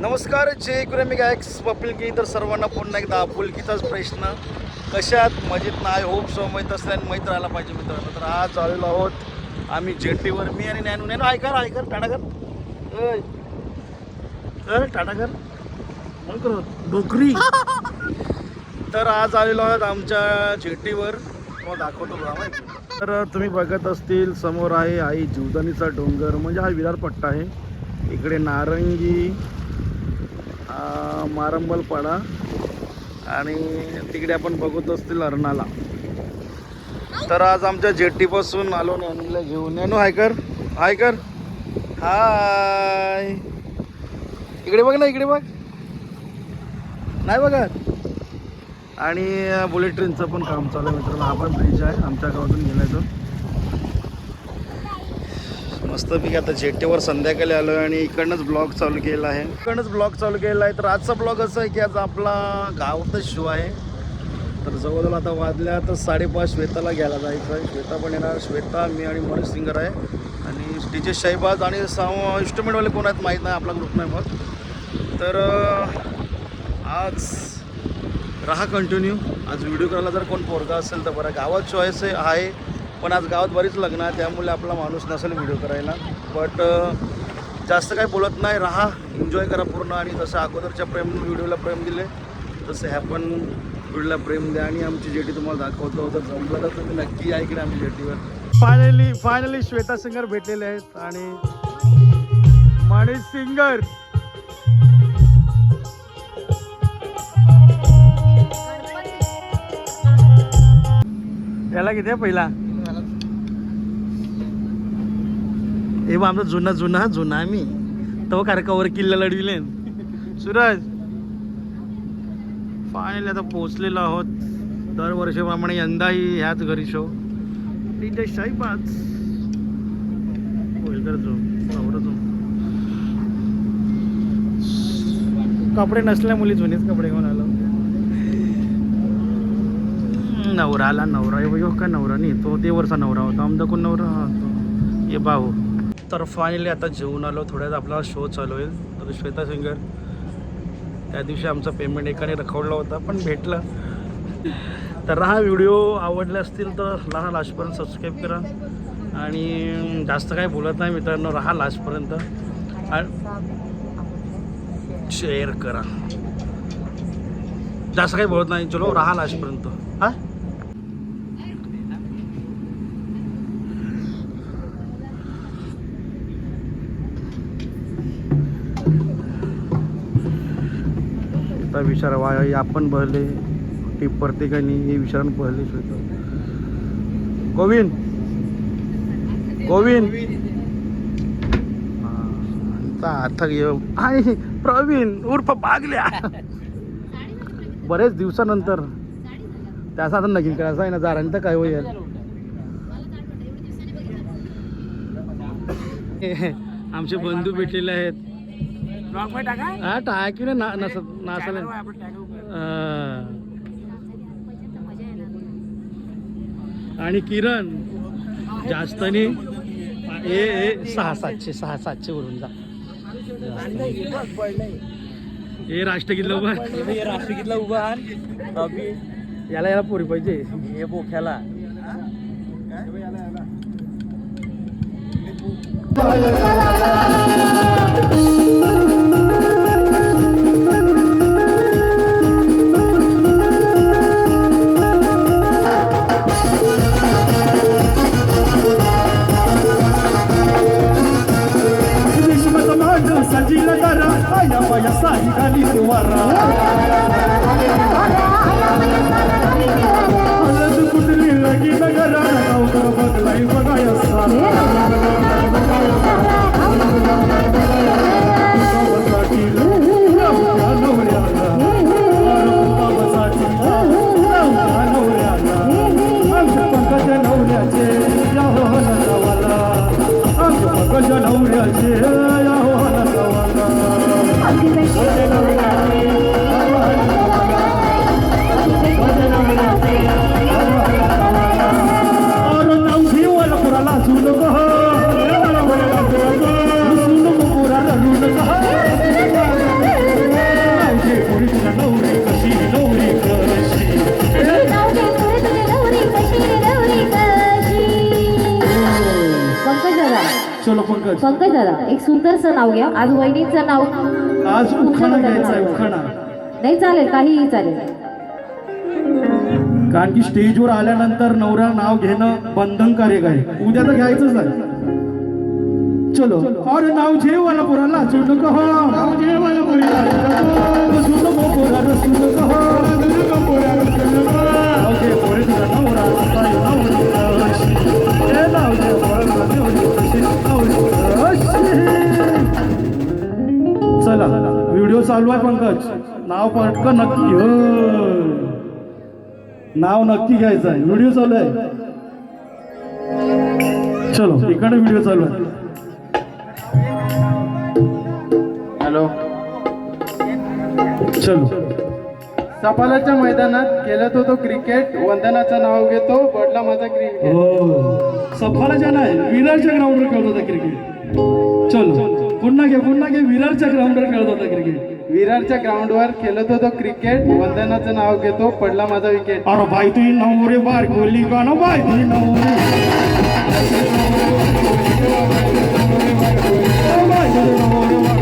नमस्कार जे कुरेमी गायक्स पपिलकी तर सर्वांना पुन्हा एकदा आपुलकीचाच प्रश्न. कशात मजेत नाही होप सो माहीत असल्याने माहीत राहायला पाहिजे मित्रांनो. तर आज आलेलो आहोत आम्ही जेटीवर मी आणि नॅनू. नॅनू ऐकर ऐकर टाटा कर कर टाटा कर मग डोकरी तर आज आलेलो आहोत आमच्या जेटीवर दाखवतो तर तुम्ही बघत असतील समोर आहे आई जीवदानीचा डोंगर. म्हणजे हा विरार पट्टा आहे. इकडे नारंगी मारंबलपाडा आणि तिकडे आपण बघत असतील अर्नाला तर आज आमच्या जेट्टीपासून आलो नॅनूला घेऊन. नॅनू हाय कर. हाय कर. हाय इकडे बघ ना इकडे बघ. नाही बघत. आणि बुलेट ट्रेनचं पण काम चालू आहे मित्रांनो. हा पण ब्रिज आहे. आमच्या गावातून गेल्याचं मस्तपैकी आता जेटेवर संध्याकाळी आलो आणि इकडनंच ब्लॉग चालू केला आहे. इकडनंच ब्लॉग चालू केला आहे. तर आजचा ब्लॉग असा आहे की आज आपला गावातच शो आहे. तर जवळजवळ आता वाजल्या तर साडेपाच श्वेताला घ्यायला जायचं आहे. श्वेता पण येणार. श्वेता मी आणि मनोज सिंगर आहे. आणि डीजे शाहीबाज आणि साऊ इन्स्ट्रुमेंटवाले कोण आहेत माहीत नाही आपला ग्रुप नाही मग तर आज राहा कंटिन्यू आज व्हिडिओ करायला जर कोण पोरगा असेल तर बरं. गावात चॉईस आहे. पण आज गावात बरीच लग्न आहे त्यामुळे आपला माणूस नसेल व्हिडिओ करायला. बट जास्त काही बोलत नाही राहा एन्जॉय करा पूर्ण. आणि जसं अगोदरच्या प्रेम व्हिडिओला प्रेम दिले तसं ह्या पण व्हिडिओला प्रेम द्या. आणि आमची जेटी तुम्हाला दाखवतो. तर जमलं तर तुम्ही नक्की या इकडे आमच्या जेटीवर फायनली फायनली श्वेता सिंगर भेटलेले आहेत. आणि मनीष सिंगर. याला किती पहिला? हे बा आमचा जुना जुना जुना आम्ही तो कार किल्ला लढविले. सूरज. फायनली आता पोचलेलो आहोत. दरवर्षीप्रमाणे यंदाही ह्याच घरी शो डीजे शाहीबाज. होईल जो नवरा कपडे नसल्या मुली जुनेच कपडे घेऊन आलो. नवरा आला नवरा. यो का नवरा? नाही तो देवरचा नवरा होता. आमचा कोण नवरा? हा तो. ये भाऊ तर फायनली आता जेवून आलो. थोड्यात आपला शो चालू होईल. तर श्वेता सिंगर त्या दिवशी आमचं पेमेंट एकाने रखवला होता पण भेटला. तर हा व्हिडिओ आवडले असतील तर राहा लास्टपर्यंत सबस्क्राईब करा. आणि जास्त काही बोलत नाही मित्रांनो राहा लास्टपर्यंत. आणि शेअर करा. जास्त काही बोलत नाही. चलो राहा लास्टपर्यंत. हां? आता विचार वा आपण बहले टीप प्रत्येकाने हे विचारून पहिले गोविंद गोविंद हा, आता आहे प्रवीण उर्फ बागल्या. बरेच दिवसानंतर. त्याचा आता नवीन करायचं आहे ना जाराने तर काय होईल? आमचे बंधू भेटलेले आहेत. हा टाकी ना ना- नस नासाला. आणि किरण जास्त नाही ए ए सहा सातशे सहा सातशे वरून जा हे राष्ट्रगीतला उभा राष्ट्रगीतला उभा याला याला पोरी पाहिजे हे बोख्याला एक सुंदरसं नाव घ्या. आज वहिनीचं नाव आज उखाणा घ्यायचा आहे? नाव. उखाणा. नाही चालेल काहीही चालेल. कारण की स्टेजवर आल्यानंतर नवरा नाव घेणं बंधनकारक आहे. उद्या तर घ्यायचंच आहे. चलो. अरे नाव पोराला हो. नाव जेवायला पोराला. सोडू नको पोराला सोडू नका हो. नाव जे पोरे तुझा नवरा काय. ए नाव जे पोराला चालू आहे पंकज. नाव पटकन नक्की हो. नाव नक्की घ्यायचं आहे. व्हिडिओ चालू आहे. चलो इकडे व्हिडिओ चालू आहे. हॅलो. चलो. सफालाच्या मैदानात खेळत होतो क्रिकेट. वंदनाचं नाव घेतो. बडला माझा क्रिकेट हो. सफालाच्या नाही विरारच्या ग्राउंडवर खेळत होता क्रिकेट. चलो. पुन्हा घे पुन्हा घे. विरारच्या ग्राउंडवर खेळत होता क्रिकेट. विरारच्या ग्राउंडवर खेळत होतो क्रिकेट वंदनाचं नाव घेतो. पडला माझा विकेट अरे बाई तुझी नवरे बार गोली गाणं बाय तुझी नवरी. बाई तुझी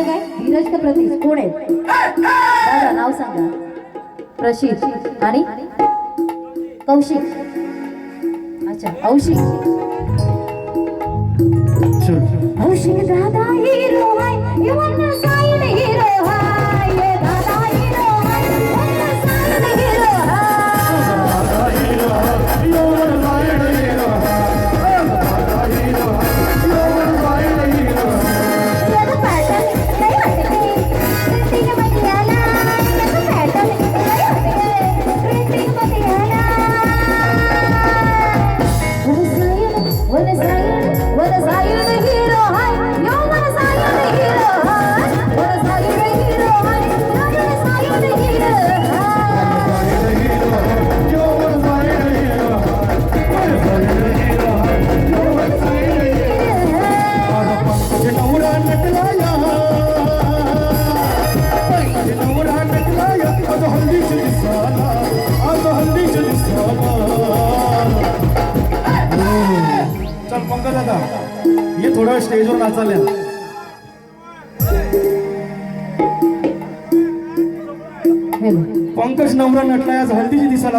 तुमचं काय? धीरज का प्रतीक कोण आहे? नाव सांगा. प्रशिक आणि? कौशिक. अच्छा औशिक कौशिक दादा हिरो आहे.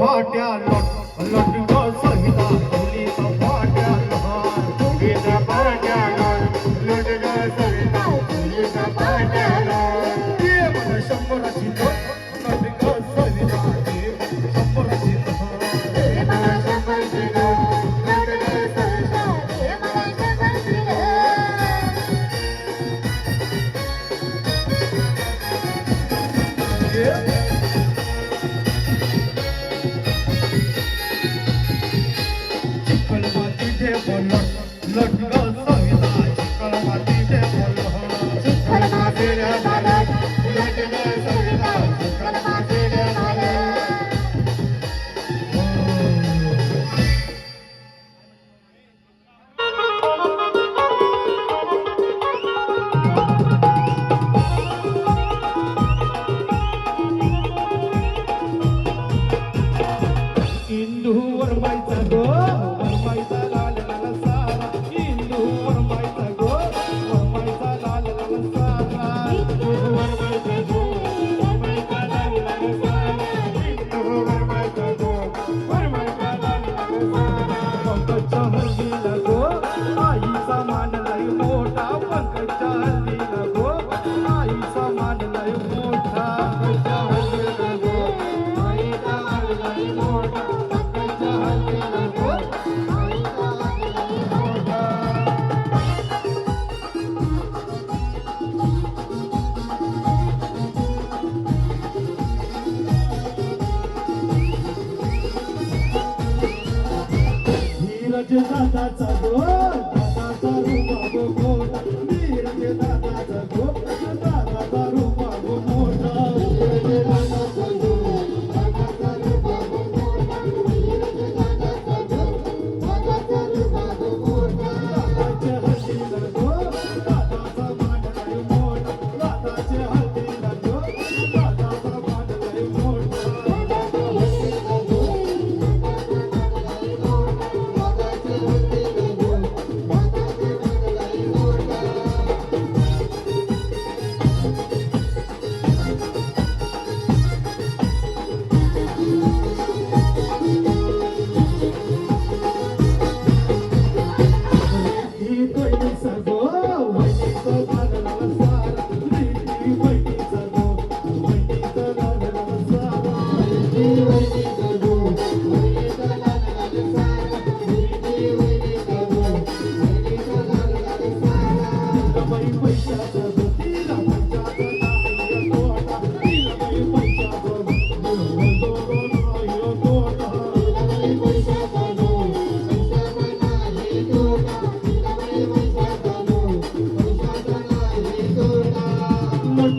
ঘটালো Gracias.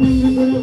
Thank you.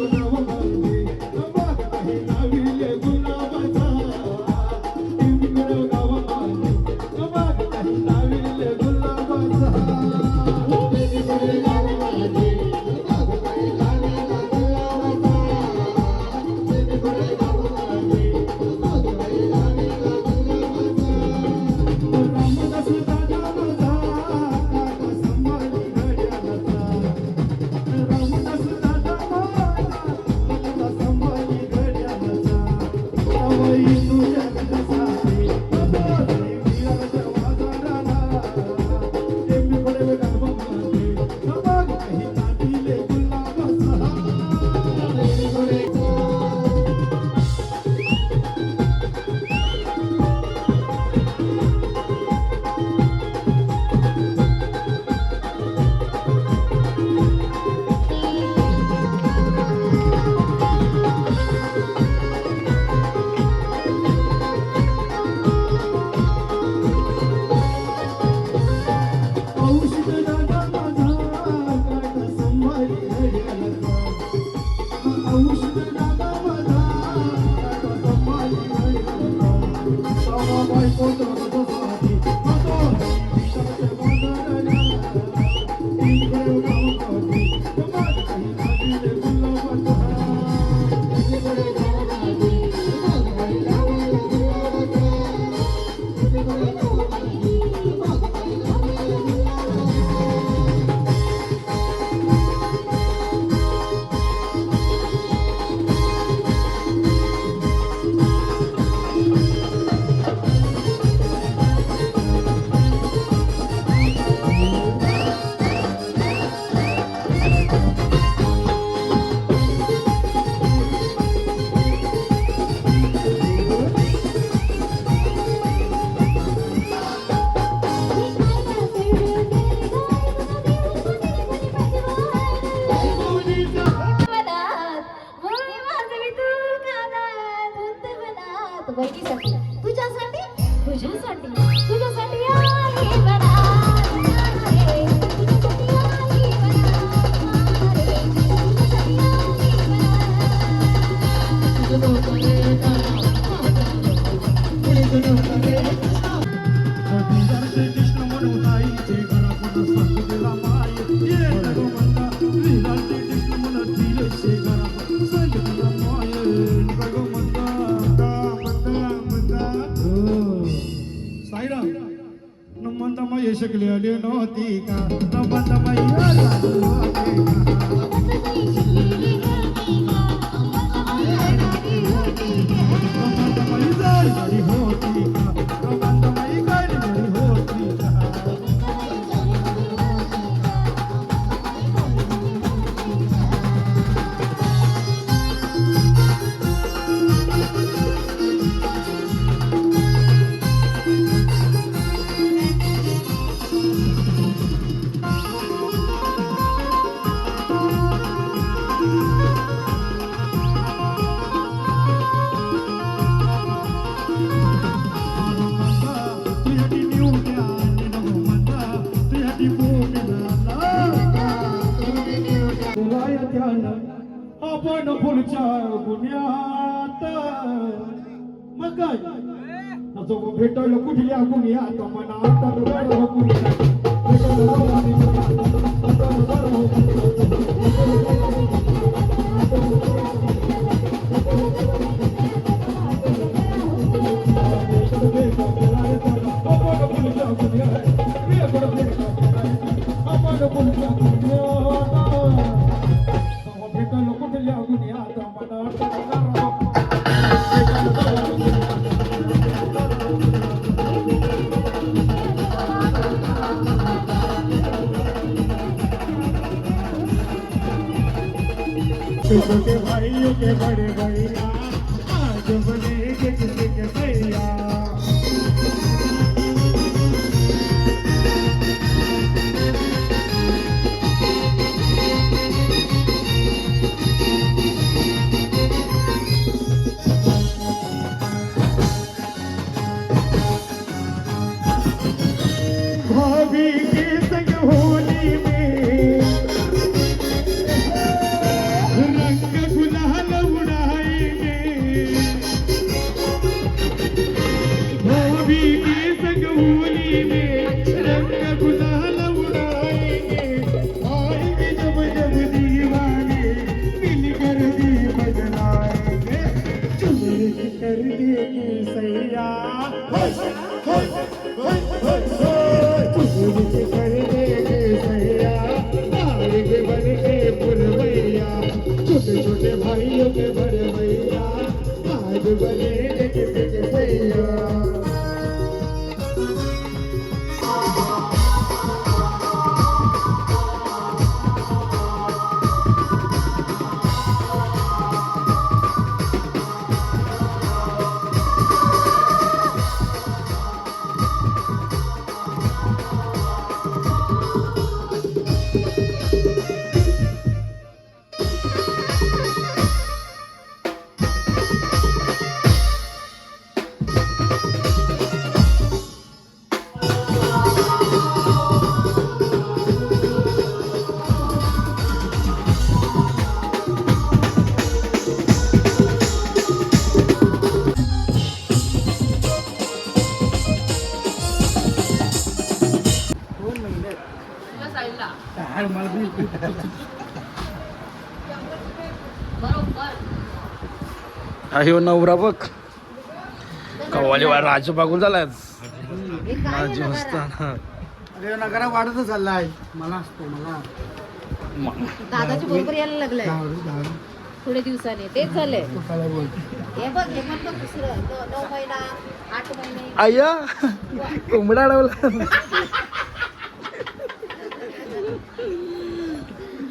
आहे आहे हो नवरा बघ. कव्वाली वा राजू बागून झालाय राजू अरे नगरा वाढतच चाललाय. मला असतो मला. दादाच्या बरोबर यायला लागलाय. थोड्या दिवसाने. तेच झालंय. हे बघ हे पण बघ दुसरं न- नऊ महिना आठ महिने. आया कोंबडा अडवला.